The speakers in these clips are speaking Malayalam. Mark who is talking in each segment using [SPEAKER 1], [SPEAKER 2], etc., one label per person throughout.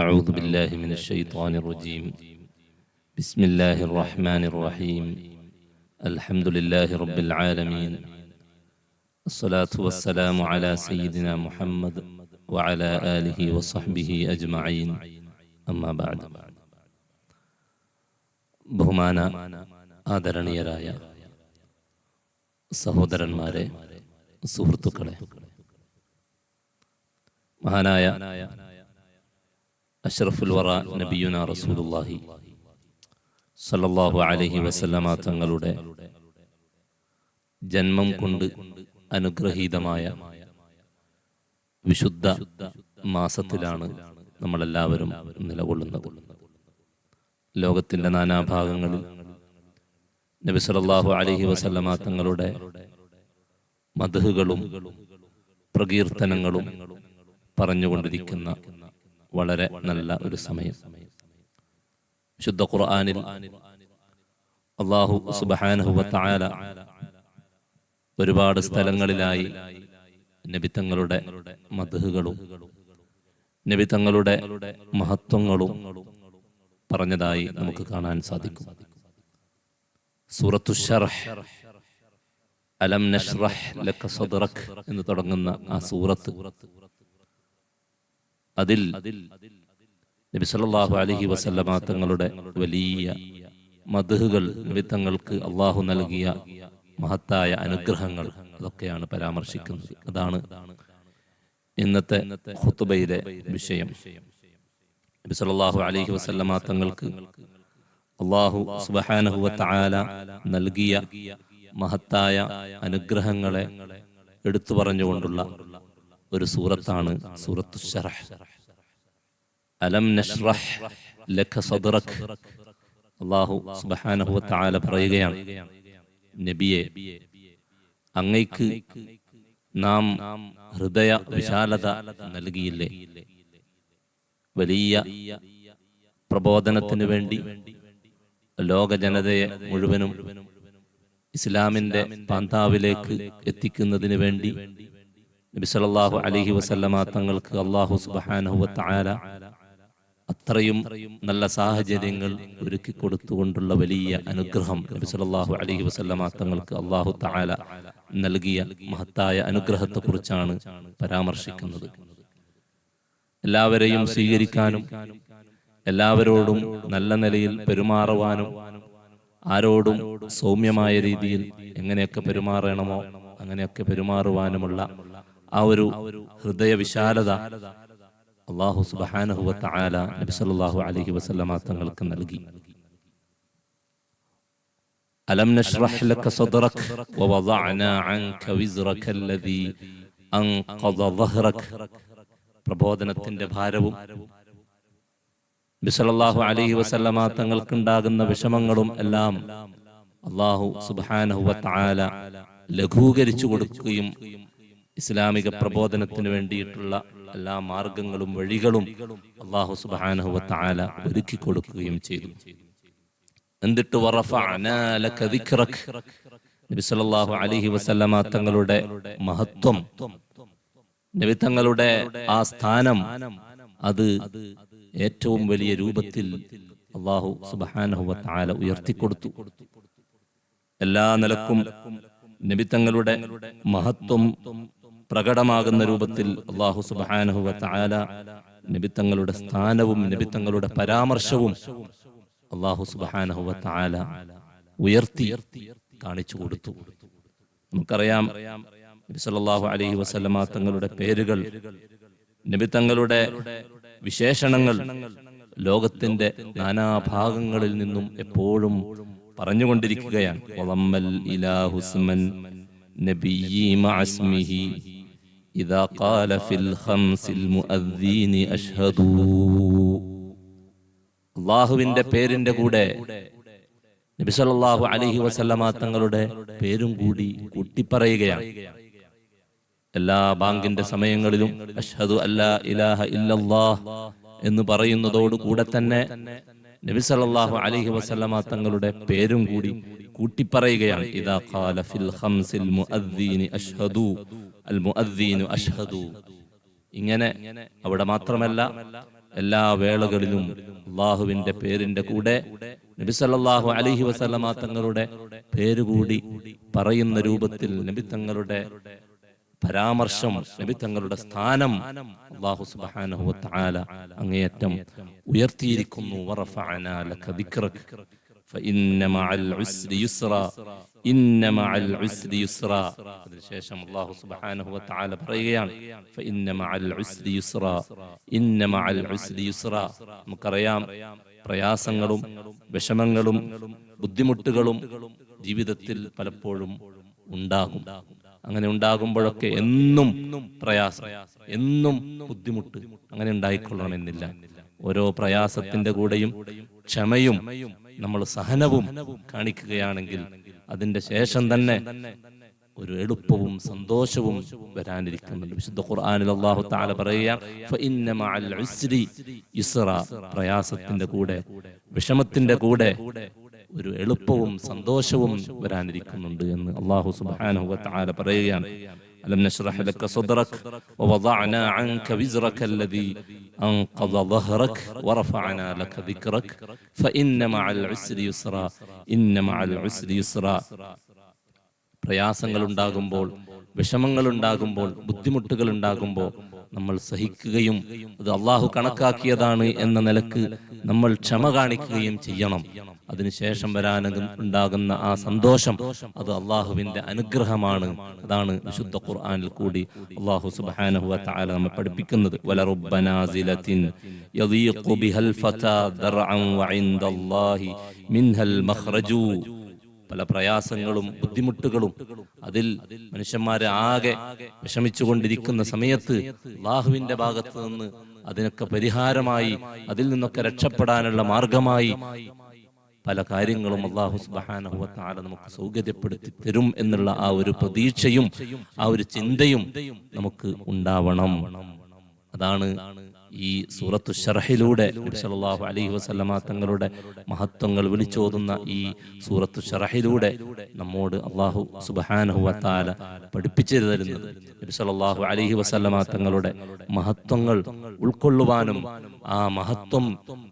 [SPEAKER 1] أعوذ بالله من الشيطان الرجيم بسم الله الرحمن الرحيم الحمد لله رب العالمين الصلاة والسلام على سيدنا محمد وعلى آله وصحبه أجمعين أما بعد ബഹുമാന ആദരണീയരായ സഹോദരന്മാരെ സുഹൃത്തുക്കളെ മഹാനായ അഷ്റഫുൽ വറ നബിയുന റസൂലുള്ളാഹി. സല്ലല്ലാഹു അലൈഹി വസല്ലമ തങ്ങളുടെ ജന്മം കൊണ്ട് അനുഗ്രഹീതമായ വിശുദ്ധ മാസത്തിലാണ് നമ്മളെല്ലാവരും നിലകൊള്ളുന്നത്. ലോകത്തിന്റെ നാനാഭാഗങ്ങളിൽ നബി സല്ലല്ലാഹു അലൈഹി വസല്ലമ തങ്ങളുടെ മധുഹുകളും പ്രകീർത്തനങ്ങളും പറഞ്ഞുകൊണ്ടിരിക്കുന്ന വളരെ നല്ല ഒരു സമയം. ശുദ്ധ ഖുർആാനിൽ അള്ളാഹു സുബഹാനഹു തആല ഒരുപാട് സ്ഥലങ്ങളിലായി നബിത്തങ്ങളുടെ മധുഹുകളും നബിത്തങ്ങളുടെ മഹത്വങ്ങളും പറഞ്ഞതായി നമുക്ക് കാണാൻ സാധിക്കും. സൂറത്തു അലം നഷ്റഹ് ലക സദ്റക് എന്ന് തുടങ്ങുന്ന ആ സൂറത്ത് അതിൽ നബി സല്ലല്ലാഹു അലൈഹി വസല്ലമ തങ്ങളുടെ വലിയ മധുഹുകൾ നബി തങ്ങൾക്ക് അള്ളാഹു നൽകിയ മഹത്തായ അനുഗ്രഹങ്ങൾ അതൊക്കെയാണ് പരാമർശിക്കുന്നത്. അതാണ് ഇന്നത്തെ ഹുത്തുബയിലെ വിഷയം. നബി സല്ലല്ലാഹു അലൈഹി വസല്ലമ തങ്ങൾക്ക് അള്ളാഹു സുബ്ഹാനഹു വ തആല നൽകിയ മഹത്തായ അനുഗ്രഹങ്ങളെ എടുത്തു പറഞ്ഞുകൊണ്ടുള്ള ഒരു സൂറത്താണ് സൂറത്തു ഷറഹ് അലം നഷ്റഹ് ലക സദ്റക്. അള്ളാഹു സുബ്ഹാനഹു വതആല പറയുകയാണ് നബിയെ അങ്ങയ്ക്ക് നാം ഹൃദയ വിശാലത നൽകിയില്ലേ? വലിയ പ്രബോധനത്തിന് വേണ്ടി ലോക ജനതയെ മുഴുവനും ഇസ്ലാമിന്റെ പാന്താവിലേക്ക് എത്തിക്കുന്നതിന് വേണ്ടി നബി അലഹി വസല്ലമ തങ്ങൾക്ക് അള്ളാഹു സുബ്ഹാനഹു വ അത്രയും നല്ല സാഹചര്യങ്ങൾ ഒരുക്കി കൊടുത്തുകൊണ്ടുള്ള വലിയ അനുഗ്രഹം നബി അലഹി വസല്ലമ തങ്ങൾക്ക് അള്ളാഹു തആല നൽകിയ മഹത്തായ അനുഗ്രഹത്തെക്കുറിച്ചാണ് പരാമർശിക്കുന്നത്. എല്ലാവരെയും സ്വീകരിക്കാനും എല്ലാവരോടും നല്ല നിലയിൽ പെരുമാറുവാനും ആരോടും സൗമ്യമായ രീതിയിൽ എങ്ങനെയൊക്കെ പെരുമാറണമോ അങ്ങനെയൊക്കെ പെരുമാറുവാനുമുള്ള ആ ഒരു ഹൃദയ വിശാലത അള്ളാഹു സുബ്ഹാനഹു വ തആല നബി സല്ലല്ലാഹു അലൈഹി വസല്ലമ തങ്ങൾക്ക് നൽകി അലം നഷ്റഹ് ലക സദ്റക് വവദഅന അൻക വിസ്റക അല്ലദീ അൻഖദ ظهرك പ്രബോധനത്തിന്റെ ഭാരവും ബിസലല്ലാഹു അലൈഹി വസല്ലമ തങ്ങൾക്കുണ്ടാകുന്ന വിഷമങ്ങളും എല്ലാം അള്ളാഹു സുബ്ഹാനഹു വ തആല ലഘൂകരിച്ചു കൊടുക്കുകയും ഇസ്ലാമിക പ്രബോധനത്തിന് വേണ്ടിയിട്ടുള്ള എല്ലാ മാർഗങ്ങളും വഴികളും അള്ളാഹു സുബ്ഹാനഹു വ തആല ഒരുക്കി കൊടുക്കുകയും ചെയ്തു. എന്നിട്ട് അലൈഹി വസല്ലമ തങ്ങളുടെ മഹത്വം നബി തങ്ങളുടെ ആ സ്ഥാനം അത് ഏറ്റവും വലിയ രൂപത്തിൽ അള്ളാഹു വ തആല ഉയർത്തിക്കൊടുത്തു എല്ലാ നിലക്കും നബി തങ്ങളുടെ മഹത്വം പ്രകടമാകുന്ന രൂപത്തിൽ അള്ളാഹു സുബ്ഹാനഹു വ തആല നബി തങ്ങളുടെ സ്ഥാനവും നബി തങ്ങളുടെ പരാമർശവും അള്ളാഹു സുബ്ഹാനഹു വ തആല ഉയർത്തി കാണിച്ചു കൊടുത്തു. നമുക്കറിയാം നബി അലഹി വസല്ലമ തങ്ങളുടെ പേരുകൾ നബി തങ്ങളുടെ വിശേഷണങ്ങൾ ലോകത്തിന്റെ നാനാഭാഗങ്ങളിൽ നിന്നും എപ്പോഴും പറഞ്ഞുകൊണ്ടിരിക്കുകയാണ്. ഇലാഹുസ്മൻ നബിയ്യി മഅസ്മിഹി ഇദാ ഖാല ഫിൽ ഖംസിൽ أشهدوا. അള്ളാഹുവിന്റെ പേരിന്റെ കൂടെ നബി സല്ലല്ലാഹു അലൈഹി വസല്ലമ തങ്ങളുടെ പേരും കൂടി കൂട്ടിപ്പറയുകയാണ്. എല്ലാ ബാങ്കിന്റെ സമയങ്ങളിലും അഷ്ഹദു അല്ലാ ഇലാഹ ഇല്ലല്ലാഹ് എന്ന് പറയുന്നതോട് കൂടെ തന്നെ നബി സല്ലല്ലാഹു അലൈഹി വസല്ലമ തങ്ങളുടെ പേരും കൂടി കൂട്ടിപ്പറയുകയാണ്. ഇദാ ഖാല ഫിൽ ഖംസിൽ മുഅദ്ദീനി അഷ്ഹദു. അൽ അഷ്ഹദു. ഇങ്ങനെ അവിടെ മാത്രമല്ല എല്ലാ വേളകളിലും അള്ളാഹുവിന്റെ പേരിന്റെ കൂടെ നബി സല്ലല്ലാഹു അലൈഹി വസല്ലമ തങ്ങളുടെ പേരുകൂടി പറയുന്ന രൂപത്തിൽ നബി തങ്ങളുടെ പരാമർശം നബി തങ്ങളുടെ സ്ഥാനം അള്ളാഹു തആല അങ്ങേയറ്റം ഉയർത്തിയിരിക്കുന്നു. അള്ളാഹു പറയുകയാണ് നമുക്കറിയാം പ്രയാസങ്ങളും വിഷമങ്ങളും ബുദ്ധിമുട്ടുകളും ജീവിതത്തിൽ പലപ്പോഴും ഉണ്ടാകും. അങ്ങനെ ഉണ്ടാകുമ്പോഴൊക്കെ എന്നും പ്രയാസം എന്നും ബുദ്ധിമുട്ട് അങ്ങനെ ഉണ്ടായിക്കൊള്ളണമെന്നില്ല. ഓരോ പ്രയാസത്തിന്റെ കൂടെയും ക്ഷമയും നമ്മൾ സഹനവും കാണിക്കുകയാണെങ്കിൽ അതിന്റെ ശേഷം തന്നെ ഒരു എളുപ്പവും സന്തോഷവും വരാനിരിക്കുന്നുണ്ട്. വിശുദ്ധ ഖുർആനിൽ അല്ലാഹു തആല യുസ്റ. പ്രയാസത്തിന്റെ കൂടെ വിഷമത്തിന്റെ കൂടെ ഒരു എളുപ്പവും സന്തോഷവും വരാനിരിക്കുന്നുണ്ട് എന്ന് അള്ളാഹു തആല പറയുകയാണ്. ألم نشرح لك صدرك ووضعنا عنك وزرك الذي أنقض ظهرك ورفعنا لك ذكرك فإن مع العسر يسرا إن مع العسر يسرا പ്രയാസങ്ങൾ ഉണ്ടാകുമ്പോൾ വിഷമങ്ങൾ ഉണ്ടാകുമ്പോൾ ബുദ്ധിമുട്ടുകൾ ഉണ്ടാകുമ്പോൾ നമ്മൾ സഹിക്കുകയും അത് അള്ളാഹു കണക്കാക്കിയതാണ് എന്ന നിലയ്ക്ക് നമ്മൾ ക്ഷമ കാണിക്കുകയും ചെയ്യണം. അതിനുശേഷം വരാൻ ഉണ്ടാകുന്ന ആ സന്തോഷം അത് അള്ളാഹുവിന്റെ അനുഗ്രഹമാണ്. അതാണ് വിശുദ്ധ ഖുർആാനിൽ കൂടി അള്ളാഹു സുബ്ഹാനഹു വ നമ്മെ പഠിപ്പിക്കുന്നത്. യദീഖു ബിഹൽ ഫതാ ദർഅൻ മിൻഹൽ പല പ്രയാസങ്ങളും ബുദ്ധിമുട്ടുകളും അതിൽ മനുഷ്യന്മാരെ ആകെ വിഷമിച്ചുകൊണ്ടിരിക്കുന്ന സമയത്ത് അള്ളാഹുവിന്റെ ഭാഗത്ത് നിന്ന് അതിനൊക്കെ പരിഹാരമായി അതിൽ നിന്നൊക്കെ രക്ഷപ്പെടാനുള്ള മാർഗമായി പല കാര്യങ്ങളും അള്ളാഹു തആല നമുക്ക് സൗകര്യപ്പെടുത്തി തരും എന്നുള്ള ആ ഒരു പ്രതീക്ഷയും ആ ഒരു ചിന്തയും നമുക്ക് ഉണ്ടാവണം. അതാണ് ഈ സൂറത്തു ഷറഹിലൂടെ നബി അലൈഹി വസ്ലമ തങ്ങളുടെ മഹത്വങ്ങൾ വിളിച്ചോതുന്ന ഈ സൂറത്തു ഷറഹിലൂടെ നമ്മോട് അള്ളാഹു തആല പഠിപ്പിച്ചു തരുന്നത് നബി സല്ലല്ലാഹു അലൈഹി വസല്ലമ തങ്ങളുടെ മഹത്വങ്ങൾ ഉൾക്കൊള്ളുവാനും ആ മഹത്വം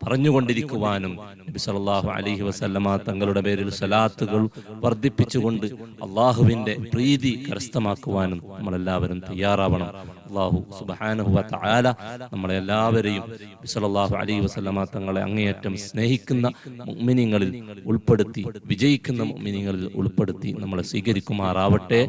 [SPEAKER 1] പറഞ്ഞുകൊണ്ടിരിക്കുവാനും നബി സല്ലല്ലാഹു അലൈഹി വസല്ലമ തങ്ങളുടെ പേരിൽ സലാത്തുകൾ വർദ്ധിപ്പിച്ചുകൊണ്ട് അള്ളാഹുവിന്റെ പ്രീതി കരസ്ഥമാക്കുവാനും നമ്മളെല്ലാവരും തയ്യാറാവണം. അള്ളാഹു സുബ്ഹാനഹു വ തആല നമ്മളെ എല്ലാവരെയും നബി സല്ലല്ലാഹു അലൈഹി വസല്ലമ തങ്ങളെ അങ്ങേയറ്റം സ്നേഹിക്കുന്ന മുഅ്മിനീങ്ങളിൽ ഉൾപ്പെടുത്തി വിജയിക്കുന്ന മിനിങ്ങളിൽ ഉൾപ്പെടുത്തി നമ്മളെ സ്വീകരിക്കുമാറാവട്ടെ.